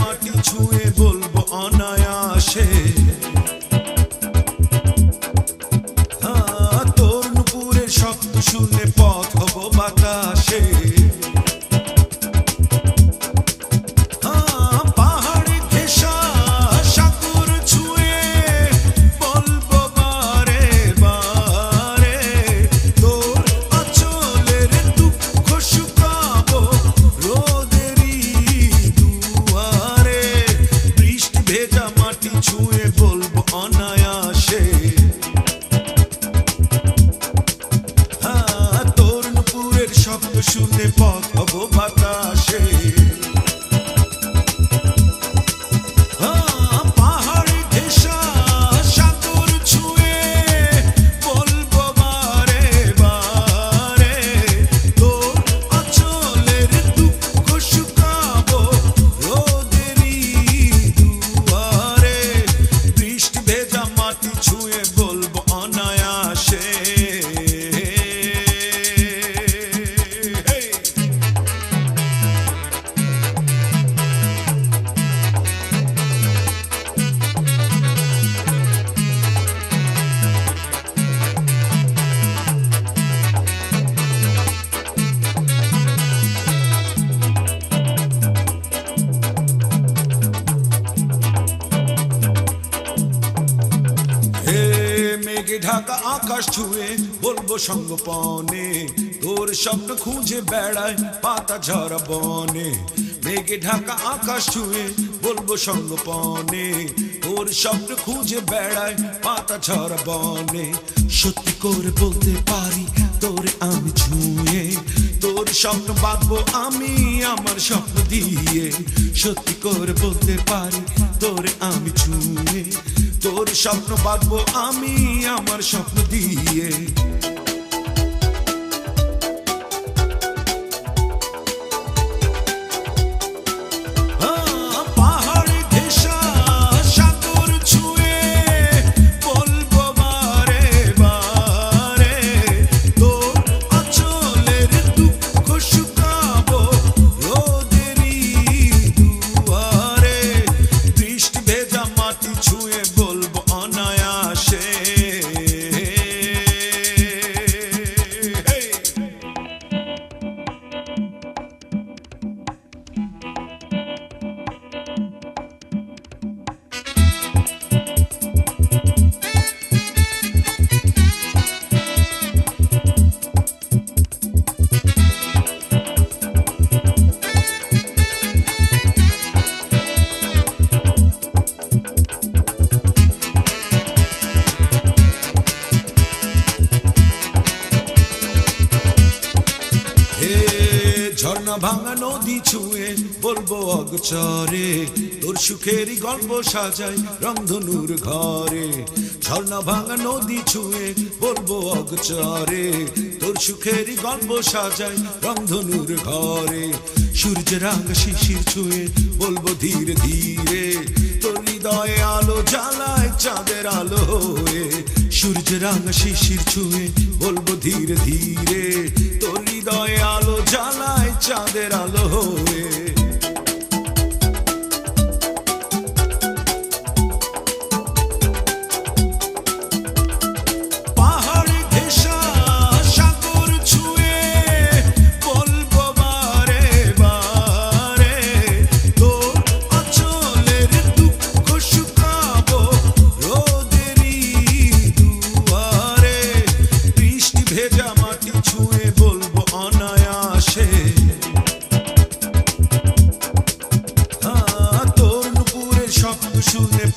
মাটি ছুঁয়ে বলব অনায়াসে। হ্যাঁ, তোর নুপুরের শব্দ শুনে পথ হব বাতাসে। ভেজা মাটি ছুঁয়ে বলব অনায়াসে। হ্যাঁ, শব্দ শুনে বাতাসে মাটি ঢাকা আকাশ ছুঁয়ে বলব সঙ্গপনে। তোর স্বপ্ন খুঁজে বেড়ায় পাতা ঝরা বনে। মেঘে ঢাকা আকাশ ছুঁয়ে বলব সঙ্গপনে। তোর স্বপ্ন খুঁজে বেড়ায় পাতা ঝরা বনে। সত্যি করে বলতে পারি তোর আমি ছুঁয়ে। তোর স্বপ্ন বাঁধবো আমি আমার স্বপ্ন দিয়ে। সত্যি করে বলতে পারি তোর আমি ছুঁয়ে। তোর স্বপ্ন বাঁধবো আমি আমার স্বপ্ন দিয়ে। ঝর্ণা ভাঙা নদী ছুঁয়ে বলব অগচরে। তোর সুখেরই গল্প সাজাই রংধনুর ঘরে। ঝর্ণা ভাঙা নদী ছুঁয়ে বলব অগচরে। তোর সুখেরই গল্প সাজাই রংধনুর ঘরে। সূর্য রাঙ শিশির ছুঁয়ে বলব ধীরে ধীরে। তোর হৃদয়ে আলো জ্বালায় চাঁদের আলো হয়ে। সূর্য রাঙা শিশির ছুঁয়ে বলব ধীরে ধীরে। তোর হৃদয়ে আলো জ্বালায় চাঁদের আলো। soon